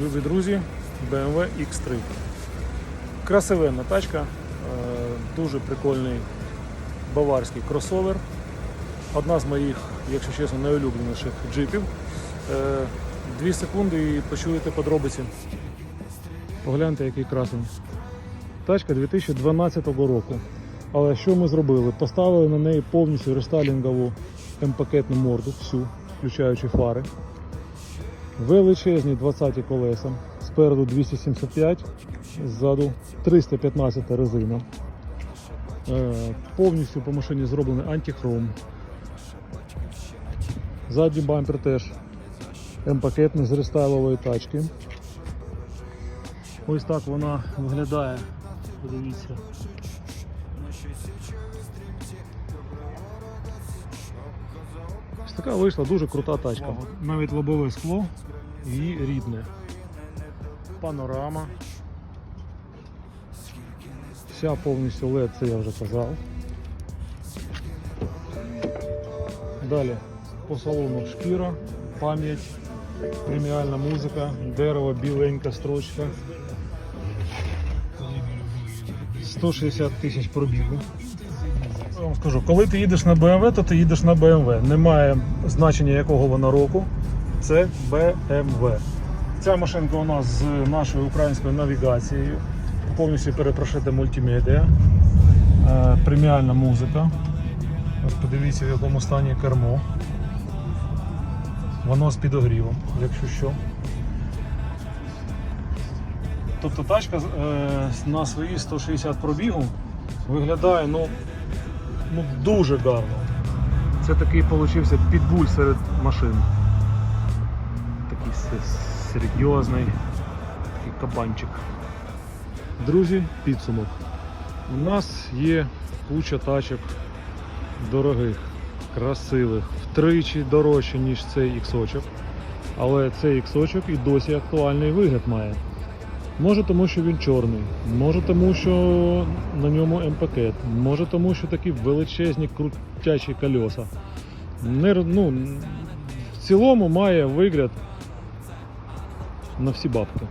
Любі друзі, BMW X3. Красивенна тачка, е, дуже прикольний баварський кросовер. Одна з моїх, якщо чесно, найулюбленіших джипів. Е, Дві секунди і почуєте подробиці. Погляньте, який красень. Тачка 2012 року. Але що ми зробили? Поставили на неї повністю рестайлінгову М-пакетну морду, всю, включаючи фари. Величезні 20 колеса. Спереду 275, ззаду 315 резина. Е, Повністю по машині зроблений антихром. Задній бампер теж М-пакетний з рестайлової тачки. Ось так вона виглядає. Подивіться. Ось така вийшла дуже крута тачка. Навіть лобове скло і рідне. Панорама. Вся повністю LED, це я вже казав. Далі по салону шкіра, пам'ять, преміальна музика, дерево, біленька строчка. 160 тисяч пробігу. Я вам скажу, коли ти їдеш на BMW, то ти їдеш на BMW. Немає значення якого вона року. Це BMW. Ця машинка у нас з нашою українською навігацією. Повністю перепрошити мультимедіа. Е, Преміальна музика. Ось подивіться, в якому стані кермо. Воно з підогрівом, якщо що. Тобто тачка е, на свої 160 пробігу виглядає ну, ну, дуже гарно. Це такий получився підбуль серед машин. Такий серйозний такий кабанчик. Друзі, підсумок. У нас є куча тачок дорогих, красивих, втричі дорожче, ніж цей іксочок. Але цей іксочок і досі актуальний вигляд має. Може тому, що він чорний, може тому, що на ньому МПК, може тому, що такі величезні крутячі кольоса. Не, ну, в цілому має вигляд на всі бабки.